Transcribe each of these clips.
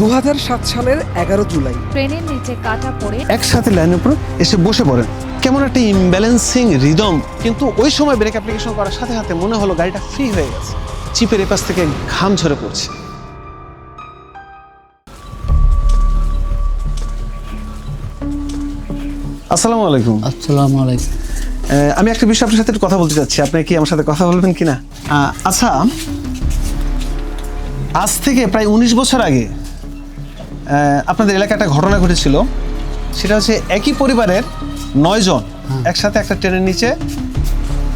দু হাজার সাত সালের এগারো জুলাই। ট্রেনের নিচে কাটা পড়ে একসাথে লাইনের উপর এসে বসে পড়েন। কেমন একটা ইমব্যালেন্সিং রিদম কিন্তু ওই সময় ব্রেক অ্যাপ্লিকেশন করার সাথে সাথে মনে হলো গাড়িটা ফ্রি হয়ে গেছে। চিপের এপাশ থেকে ঘাম ঝরে পড়ছে। আসসালামু আলাইকুম। আসসালামু আলাইকুম। আমি একটা বিষয় আপনার সাথে একটু কথা বলতে চাচ্ছি। আপনি কি আমার সাথে কথা বলবেন কিনা? আচ্ছা আজ থেকে প্রায় উনিশ বছর আগে আপনাদের এলাকায় একটা ঘটনা ঘটেছিল। সেটা হচ্ছে একই পরিবারের নয়জন একসাথে একটা ট্রেনের নিচে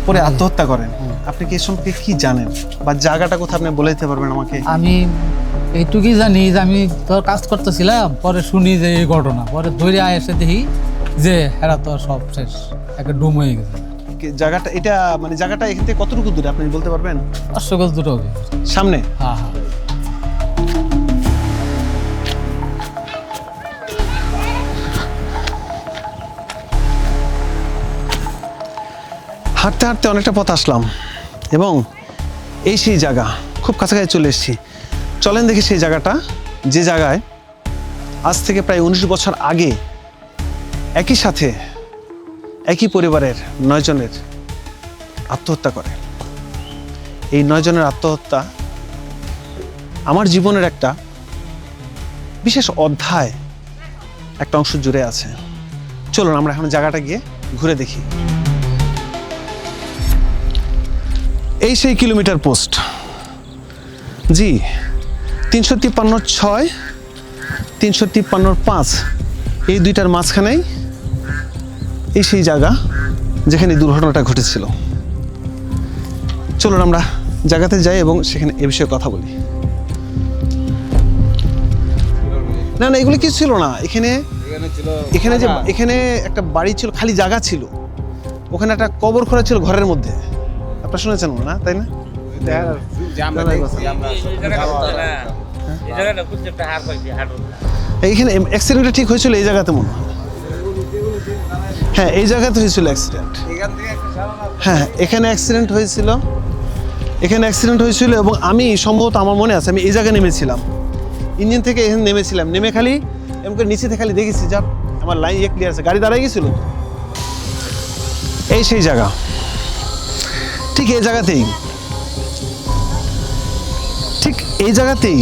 পরে আত্মহত্যা করেন। আপনি কি এ সম্পর্কে কি জানেন? বা জায়গাটা কোথাও আপনি বলে দিতে পারবেন আমাকে? আমি এইটুকুই জানি যে আমি তোর কাজ করতেছিলাম পরে শুনি যে এই ঘটনা। পরে ধরে আয় এসে দেখি যে হেরা তো সব শেষ। একটা ডুম হয়ে গেছে। জায়গাটা এটা মানে জায়গাটা এখান থেকে কতটুকু দূরে আপনি বলতে পারবেন? পাঁচশো গজ দুটো হবে। সামনে? হ্যাঁ হ্যাঁ। হাঁটতে হাঁটতে অনেকটা পথ আসলাম এবং এই সেই জায়গা, খুব কাছাকাছি চলে এসেছি। চলেন দেখি সেই জায়গাটা, যে জায়গায় আজ থেকে প্রায় উনিশ বছর আগে একই সাথে একই পরিবারের নয়জনের আত্মহত্যা করে। এই নয়জনের আত্মহত্যা আমার জীবনের একটা বিশেষ অধ্যায়, একটা অংশ জুড়ে আছে। চলুন আমরা এখন জায়গাটা গিয়ে ঘুরে দেখি। এই সেই কিলোমিটার পোস্ট। জি তিনশো তিপ্পান্ন ছয় তিনশো তিপ্পান্নর পাঁচ এই দুইটার মাঝখানেই এই সেই জায়গা যেখানে দুর্ঘটনাটা ঘটেছিল। চলুন আমরা জায়গাতে যাই এবং সেখানে এ বিষয়ে কথা বলি। না না এগুলো কিছু ছিল না। এখানে এখানে যে এখানে একটা বাড়ি ছিল খালি জায়গা ছিল। ওখানে একটা কবর খোঁড়া ছিল ঘরের মধ্যে। আপনারা শুনেছেন না তাই না? এইখানে অ্যাক্সিডেন্টটা ঠিক হয়েছিল এই জায়গাতে মনে হয়। হ্যাঁ এই জায়গাতে হয়েছিল অ্যাক্সিডেন্ট হ্যাঁ এখানে অ্যাক্সিডেন্ট হয়েছিল। এখানে অ্যাক্সিডেন্ট হয়েছিল এবং আমি সম্ভবত আমার মনে আছে আমি এই জায়গায় নেমেছিলাম। ইঞ্জিন থেকে এখানে নেমেছিলাম। নেমে খালি এমন করে নিচে থেকে খালি দেখেছি যা আমার লাইন ইয়ে ক্লিয়ার আছে। গাড়ি দাঁড়াই গেছিল? এই সেই জায়গা। ঠিক এই জায়গাতেই। ঠিক এই জায়গাতেই,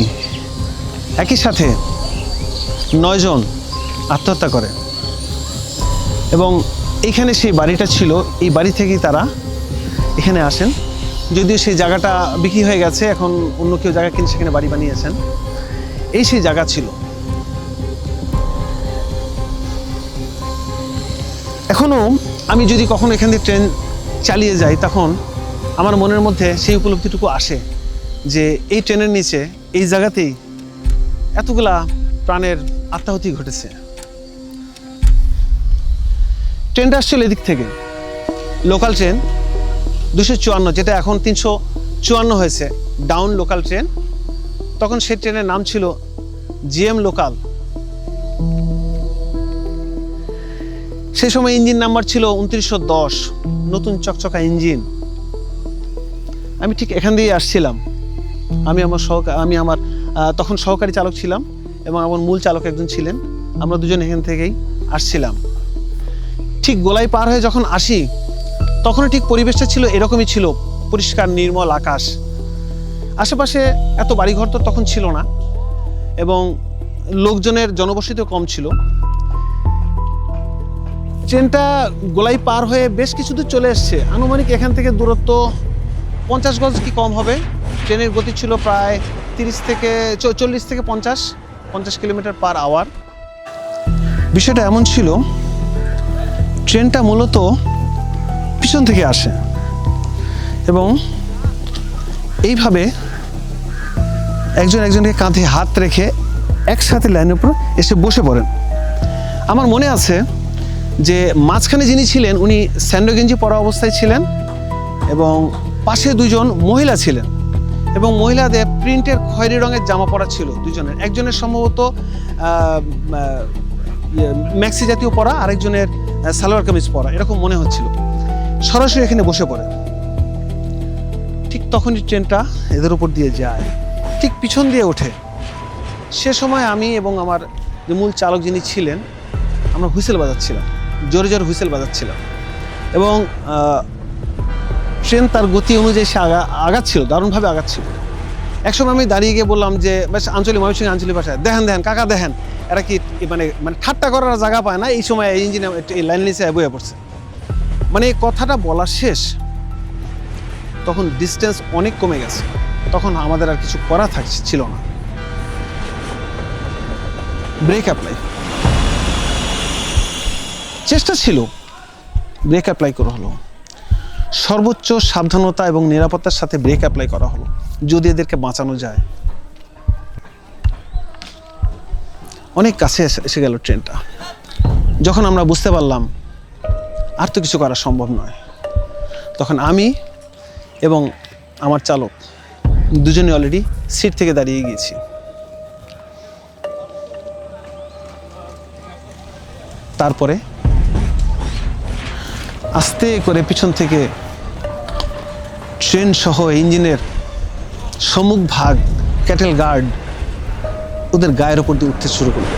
একই সাথে নয়জন আত্মহত্যা করে। এবং এখানে সেই বাড়িটা ছিল, এই বাড়ি থেকেই তারা এখানে আসেন। যদিও সেই জায়গাটা বিক্রি হয়ে গেছে, এখন অন্য কেউ জায়গা কিনে সেখানে বাড়ি বানিয়েছেন। এই সেই জায়গা ছিল। এখনও আমি যদি কখনো এখান থেকে ট্রেন চালিয়ে যাই, তখন আমার মনের মধ্যে সেই উপলব্ধিটুকু আসে যে এই ট্রেনের নিচে, এই জায়গাতেই এতগুলা প্রাণের আত্মাহুতি ঘটেছে। ট্রেনটা আসছিল এদিক থেকে। লোকাল ট্রেন দুশো চুয়ান্ন, যেটা এখন তিনশো চুয়ান্ন হয়েছে। Down local train. তখন সেই ট্রেনের নাম ছিল জিএম লোকাল। সেই সময় ইঞ্জিন নাম্বার ছিল উনত্রিশশো দশ, নতুন চকচকা ইঞ্জিন। আমি ঠিক এখান দিয়ে আসছিলাম। আমি আমার সহকার আমি আমার তখন সহকারী চালক ছিলাম এবং আমার মূল চালক একজন ছিলেন। আমরা দুজন এখান থেকেই আসছিলাম। ঠিক গোলাই পার হয়ে যখন আসি, তখনও ঠিক পরিবেশটা ছিল এরকমই ছিল, পরিষ্কার নির্মল আকাশ। আশেপাশে এত বাড়িঘর তো তখন ছিল না এবং লোকজনের জনবসতিও কম ছিল। ট্রেনটা গোলাই পার হয়ে বেশ কিছু দূর চলে এসছে। আনুমানিক এখান থেকে দূরত্ব পঞ্চাশ গজ কি কম হবে? ট্রেনের গতি ছিল প্রায় তিরিশ থেকে চল্লিশ থেকে পঞ্চাশ পঞ্চাশ কিলোমিটার পার আওয়ার। বিষয়টা এমন ছিল, ট্রেনটা মূলত পিছন থেকে আসে এবং এইভাবে একজন একজনকে কাঁধে হাত রেখে একসাথে লাইনের উপর এসে বসে পড়েন। আমার মনে আছে যে মাঝখানে যিনি ছিলেন, উনি স্যান্ডো গেঞ্জি পরা অবস্থায় ছিলেন এবং পাশে দুজন মহিলা ছিলেন এবং মহিলাদের প্রিন্টের খয়েরি রঙের জামা পরা ছিল দুজনের একজনের সম্ভবত ইয়ে, ম্যাক্সি জাতীয় পরা আরেকজনের সালোয়ার কামিজ পরা এরকম মনে হচ্ছিল। সরাসরি এখানে বসে পড়ে। ঠিক তখনই ট্রেনটা এদের উপর দিয়ে যায়। ঠিক পিছন দিয়ে ওঠে। সে সময় আমি এবং আমার যে মূল চালক যিনি ছিলেন আমরা হুইসেল বাজাচ্ছিলাম জোরে জোরে হুইসেল বাজাচ্ছিলাম। এবং ট্রেন তার গতি অনুযায়ী সে আগা আগাচ্ছিল, দারুণভাবে আগাচ্ছিল। একসময় আমি দাঁড়িয়ে গিয়ে বললাম যে, বেশ, আঞ্চলিক ময়মনসিংহ, আঞ্চলিক ভাষায়, দেখেন দেখেন, কাকা, দেখেন, এরা কি মানে মানে ঠাট্টা করার জায়গা পায় না? এই সময় এই ইঞ্জিনে এই লাইন নিচে বয়ে পড়ছে। মানে এই কথাটা বলা শেষ, তখন ডিস্টেন্স অনেক কমে গেছে। তখন আমাদের আর কিছু করা থাকছে ছিল না। ব্রেক অ্যাপ্লাই চেষ্টা ছিল ব্রেক অ্যাপ্লাই করা হলো। সর্বোচ্চ সাবধানতা এবং নিরাপত্তার সাথে ব্রেক অ্যাপ্লাই করা হলো, যদি এদেরকে বাঁচানো যায়। অনেক কাছে এসে- গেল ট্রেনটা। যখন আমরা বুঝতে পারলাম, আর তো কিছু করা সম্ভব নয়। তখন আমি এবং আমার চালক দুজনে অলরেডি সিট থেকে দাঁড়িয়ে গিয়েছি। তারপরে আস্তে করে পিছন থেকে ট্রেন সহ ইঞ্জিনের সম্মুখ ভাগ, ক্যাটেল গার্ড ওদের গায়ের ওপর দিয়ে উঠতে শুরু করল।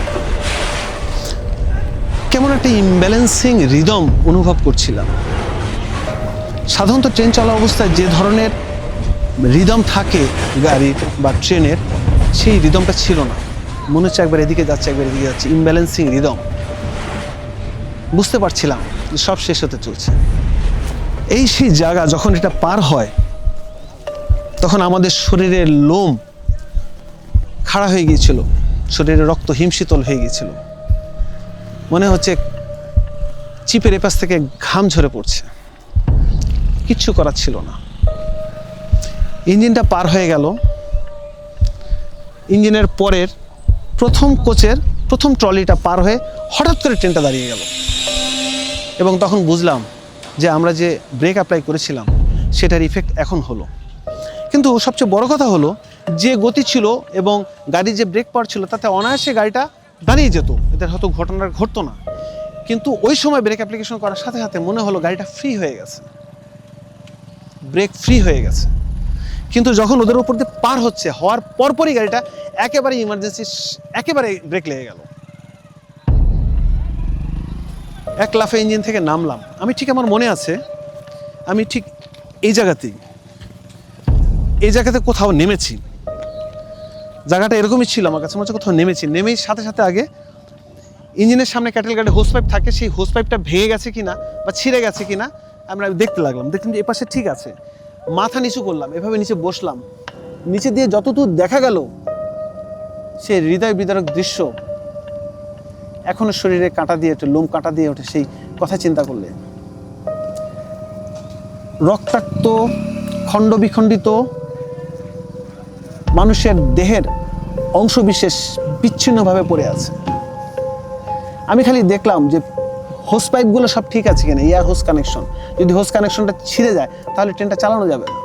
কেমন একটা ইমব্যালেন্সিং রিদম অনুভব করছিলাম। সাধারণত ট্রেন চলা অবস্থায় যে ধরনের রিদম থাকে গাড়ির বা ট্রেনের, সেই রিদমটা ছিল না। মনে হচ্ছে একবার এদিকে যাচ্ছে, একবার এদিকে যাচ্ছে। Imbalancing rhythm. বুঝতে পারছিলাম যে সব শেষ হতে চলছে। এই সেই জায়গা যখন এটা পার হয়, তখন আমাদের শরীরের লোম খাড়া হয়ে গিয়েছিল শরীরে রক্ত হিমশীতল হয়ে গিয়েছিল। মনে হচ্ছে চিপের এপাশ থেকে ঘাম ঝরে পড়ছে। কিচ্ছু করার ছিল না। ইঞ্জিনটা পার হয়ে গেল। ইঞ্জিনের পরের প্রথম কোচের প্রথম ট্রলিটা পার হয়ে হঠাৎ করে ট্রেনটা দাঁড়িয়ে গেল। এবং তখন বুঝলাম যে আমরা যে ব্রেক অ্যাপ্লাই করেছিলাম, সেটার ইফেক্ট এখন হলো। কিন্তু সবচেয়ে বড় কথা হলো, যে গতি ছিল এবং গাড়ির যে ব্রেক পাওয়ার ছিল, তাতে অনায়াসে গাড়িটা দাঁড়িয়ে যেত। এদের হয়তো ঘটনা ঘটতো না। কিন্তু ওই সময় ব্রেক অ্যাপ্লিকেশন করার সাথে সাথে মনে হলো গাড়িটা ফ্রি হয়ে গেছে। ব্রেক ফ্রি হয়ে গেছে। কিন্তু যখন ওদের উপর দিয়ে পার হচ্ছে, হওয়ার পরপরই গাড়িটা একেবারে ইমার্জেন্সি একেবারে ব্রেক লেগে গেল। এক লাফে ইঞ্জিন থেকে নামলাম। আমি ঠিক আমার মনে আছে, আমি ঠিক এই জায়গাতেই, এই জায়গাতে কোথাও নেমেছি। জায়গাটা এরকমই ছিল, আমার কাছে মনে হচ্ছে কোথাও নেমেছি। নেমেই সাথে সাথে আগে ইঞ্জিনের সামনে ক্যাটেল গাড়ি হোস পাইপ থাকে, সেই হোস পাইপটা ভেঙে গেছে কিনা বা ছিঁড়ে গেছে কিনা আমরা দেখতে লাগলাম। দেখলাম যে এপাশে ঠিক আছে। মাথা নিচু করলাম, এভাবে নিচে বসলাম। নিচে দিয়ে যতদূর দেখা গেল, সে হৃদয় বিদারক দৃশ্য এখনও শরীরে কাঁটা দিয়ে ওঠে, লোম কাঁটা দিয়ে ওঠে, সেই কথা চিন্তা করলে। রক্তাক্ত খণ্ড বিখণ্ডিত মানুষের দেহের অংশবিশেষ বিচ্ছিন্নভাবে পড়ে আছে। আমি খালি দেখলাম যে হোস পাইপগুলো সব ঠিক আছে কিনা এয়ার হোস কানেকশন। যদি হোস কানেকশনটা ছিঁড়ে যায়, তাহলে ট্রেনটা চালানো যাবে না।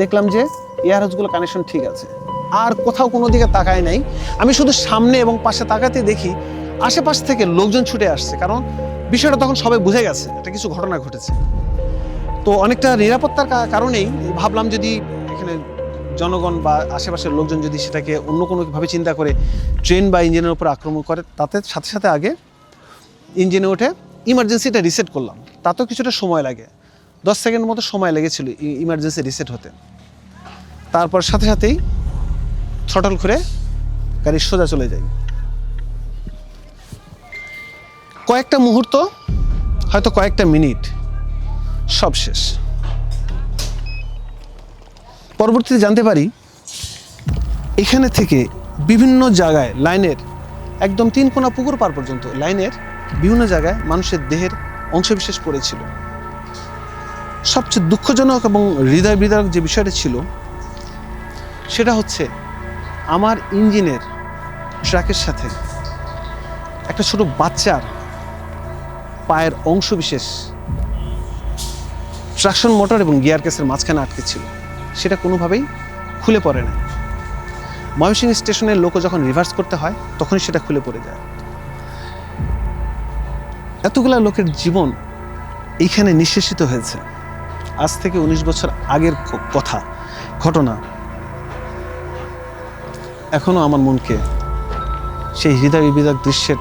দেখলাম যে এয়ার হোসগুলো কানেকশন ঠিক আছে। আর কোথাও কোনো দিকে তাকায় নাই। আমি শুধু সামনে এবং পাশে তাকাতে দেখি, আশেপাশ থেকে লোকজন ছুটে আসছে। কারণ বিষয়টা তখন সবাই বুঝে গেছে, একটা কিছু ঘটনা ঘটেছে। তো অনেকটা নিরাপত্তার কারণেই ভাবলাম যদি এখানে জনগণ বা আশেপাশের লোকজন যদি সেটাকে অন্য কোনোভাবে চিন্তা করে, ট্রেন বা ইঞ্জিনের উপর আক্রমণ করে, তাতে সাথে সাথে আগে ইঞ্জিনে উঠে ইমার্জেন্সিটা রিসেট করলাম। তাতেও কিছুটা সময় লাগে। দশ সেকেন্ড মতো সময় লেগেছিল ইমার্জেন্সি রিসেট হতে। তারপর সাথে সাথেই থটল করে গাড়ি সোজা চলে যায় কয়েকটা মুহূর্ত, হয়তো কয়েকটা মিনিট, সব শেষ। পরবর্তীতে জানতে পারি, এখানে থেকে বিভিন্ন জায়গায় লাইনের, একদম তিন কোনা পুকুর পার পর্যন্ত, লাইনের বিভিন্ন জায়গায় মানুষের দেহের অংশবিশেষ পড়েছিল। সবচেয়ে দুঃখজনক এবং হৃদয় বিদারক যে বিষয়টা ছিল, সেটা হচ্ছে আমার ইঞ্জিনের ট্র্যাকের সাথে একটা ছোট বাচ্চার পায়ের অংশবিশেষ ট্রাকশন মোটর এবং গিয়ার কেসের মাঝখানে আটকে ছিল। সেটা কোনোভাবেই খুলে পড়ে না। ময়মনসিংহ স্টেশনের লোকও যখন রিভার্স করতে হয়, তখনই সেটা খুলে পড়ে যায়। এতগুলা লোকের জীবন এইখানে নিঃশেষিত হয়েছে। আজ থেকে উনিশ বছর আগের কথা, ঘটনা। এখনও আমার মনকে সেই হৃদয় বিদক দৃশ্যের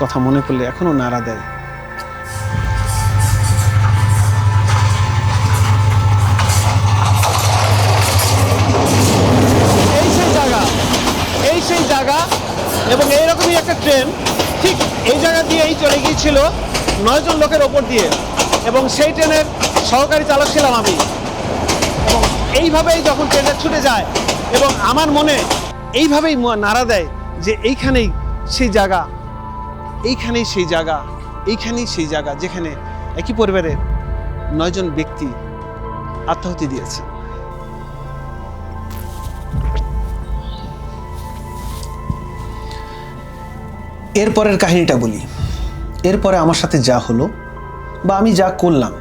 কথা মনে করলে এখনও নাড়া দেয়। এই সেই জায়গা, এই সেই জায়গা এবং এইরকমই একটা ট্রেন ঠিক এই জায়গা দিয়েই চলে গিয়েছিল নয়জন লোকের ওপর দিয়ে। এবং সেই ট্রেনের সহকারী চালক ছিলাম আমি। এবং এইভাবেই যখন ট্রেনটা ছুটে যায়, এবং আমার মনে এইভাবেই নাড়া দেয় যে এইখানেই সেই জায়গা, এইখানেই সেই জায়গা, এইখানেই সেই জায়গা যেখানে একই পরিবারের নয়জন ব্যক্তি আত্মাহুতি দিয়েছে। এরপরের কাহিনীটা বলি। এরপরে আমার সাথে যা হলো বা আমি যা করলাম,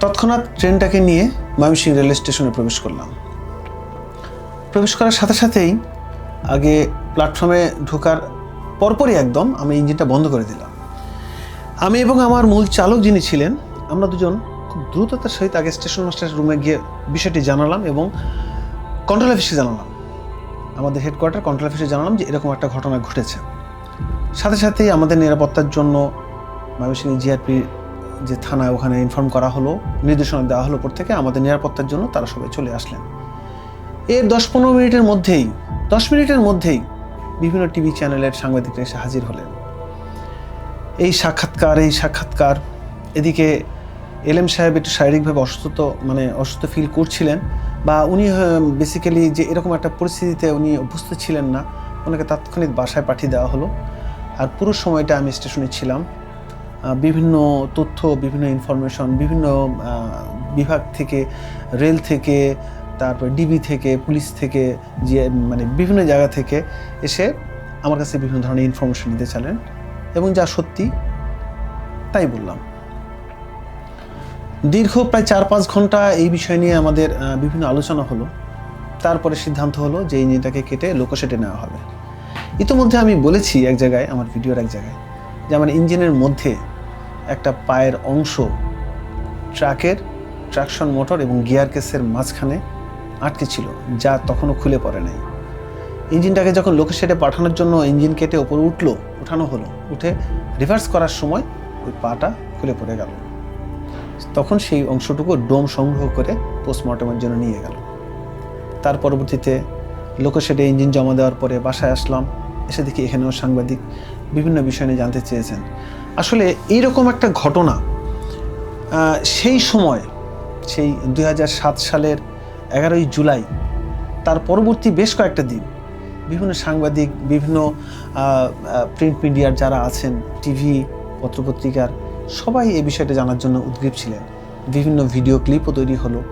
তৎক্ষণাৎ ট্রেনটাকে নিয়ে ময়মনসিংহ রেল স্টেশনে প্রবেশ করলাম। প্রবেশ করার সাথে সাথেই আগে প্ল্যাটফর্মে ঢোকার পরপরই একদম আমি ইঞ্জিনটা বন্ধ করে দিলাম। আমি এবং আমার মূল চালক যিনি ছিলেন, আমরা দুজন খুব দ্রুততার সহিত আগে স্টেশন মাস্টার রুমে গিয়ে বিষয়টি জানালাম এবং কন্ট্রোল অফিসে জানালাম। আমাদের হেডকোয়ার্টার কন্ট্রোল অফিসে জানালাম যে এরকম একটা ঘটনা ঘটেছে। সাথে সাথেই আমাদের নিরাপত্তার জন্য ময়মনসিংহ জিআরপি যে থানায় ওখানে ইনফর্ম করা হলো, নির্দেশনা দেওয়া হলো উপর থেকে, আমাদের নিরাপত্তার জন্য তারা সবাই চলে আসলেন। এর দশ পনেরো মিনিটের মধ্যেই, দশ মিনিটের মধ্যেই বিভিন্ন টিভি চ্যানেলের সাংবাদিকরা এসে হাজির হলেন। এই সাক্ষাৎকার এই সাক্ষাৎকার, এদিকে এলএম সাহেব একটু শারীরিকভাবে অসুস্থ মানে অসুস্থ ফিল করছিলেন। বা উনি বেসিক্যালি যে এরকম একটা পরিস্থিতিতে উনি অভ্যস্ত ছিলেন না, ওনাকে তাৎক্ষণিক বাসায় পাঠিয়ে দেওয়া হলো। আর পুরো সময়টা আমি স্টেশনে ছিলাম। বিভিন্ন তথ্য, বিভিন্ন ইনফরমেশন বিভিন্ন বিভাগ থেকে, রেল থেকে, তারপর ডিবি থেকে, পুলিশ থেকে, যে মানে বিভিন্ন জায়গা থেকে এসে আমার কাছে বিভিন্ন ধরনের ইনফরমেশন নিতে চালেন এবং যা সত্যি, তাই বললাম। দীর্ঘ প্রায় চার পাঁচ ঘণ্টা এই বিষয় নিয়ে আমাদের বিভিন্ন আলোচনা হলো। তারপরে সিদ্ধান্ত হলো যে ইঞ্জিনটাকে কেটে লোকোশেটে নেওয়া হবে। ইতিমধ্যে আমি বলেছি এক জায়গায়, আমার ভিডিওর এক জায়গায়, যে আমার ইঞ্জিনের মধ্যে একটা পায়ের অংশ ট্রাকের ট্রাকশন মোটর এবং গিয়ার কেসের মাঝখানে আটকে ছিল, যা তখনও খুলে পড়ে নাই। ইঞ্জিনটাকে যখন লোকেশেটে পাঠানোর জন্য ইঞ্জিন কেটে ওপরে উঠল উঠানো হলো, উঠে রিভার্স করার সময় ওই পাটা খুলে পড়ে গেল। তখন সেই অংশটুকু ডোম সংগ্রহ করে পোস্টমর্টমের জন্য নিয়ে গেল। তার পরবর্তীতে লোকেশেডে ইঞ্জিন জমা দেওয়ার পরে বাসায় আসলাম। এসে দেখি এখানেও সাংবাদিক বিভিন্ন বিষয় নিয়ে জানতে চেয়েছেন। আসলে এইরকম একটা ঘটনা সেই সময়, সেই দু হাজার সাত সালের এগারোই জুলাই, তার পরবর্তী বেশ কয়েকটা দিন, বিভিন্ন সাংবাদিক, বিভিন্ন প্রিন্ট মিডিয়ার যারা আছেন, টিভি পত্রপত্রিকার সবাই এই বিষয়টা জানার জন্য উদ্গ্রীব ছিলেন। বিভিন্ন ভিডিও ক্লিপও তৈরি হলো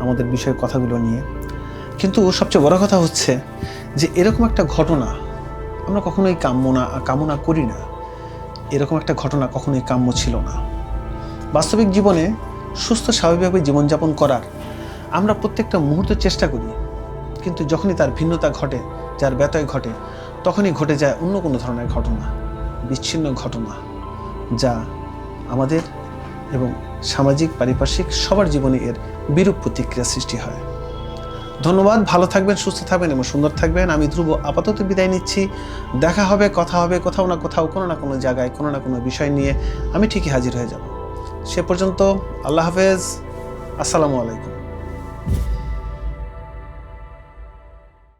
আমাদের বিষয়ের কথাগুলো নিয়ে। কিন্তু সবচেয়ে বড় কথা হচ্ছে যে এরকম একটা ঘটনা আমরা কখনোই কামনা কামনা করি না। এরকম একটা ঘটনা কখনোই কাম্য ছিল না। বাস্তবিক জীবনে সুস্থ, স্বাভাবিকভাবে জীবনযাপন করার আমরা প্রত্যেকটা মুহূর্ত চেষ্টা করি। কিন্তু যখনই তার ভিন্নতা ঘটে, যার ব্যতয় ঘটে, তখনই ঘটে যায় অন্য কোনো ধরনের ঘটনা, বিচ্ছিন্ন ঘটনা, যা আমাদের এবং সামাজিক পারিপার্শ্বিক সবার জীবনে এর বিরূপ প্রতিক্রিয়া সৃষ্টি হয়। ধন্যবাদ, ভালো থাকবেন, সুস্থ থাকবেন এবং সুন্দর থাকবেন। আমি ধ্রুব, আপাতত বিদায় নিচ্ছি। দেখা হবে, কথা হবে, কোথাও না কোথাও, কোনো না কোনো জায়গায়, কোনো না কোনো বিষয় নিয়ে আমি ঠিকই হাজির হয়ে যাব। সে পর্যন্ত আল্লাহ হাফেজ। আসসালামু আলাইকুম।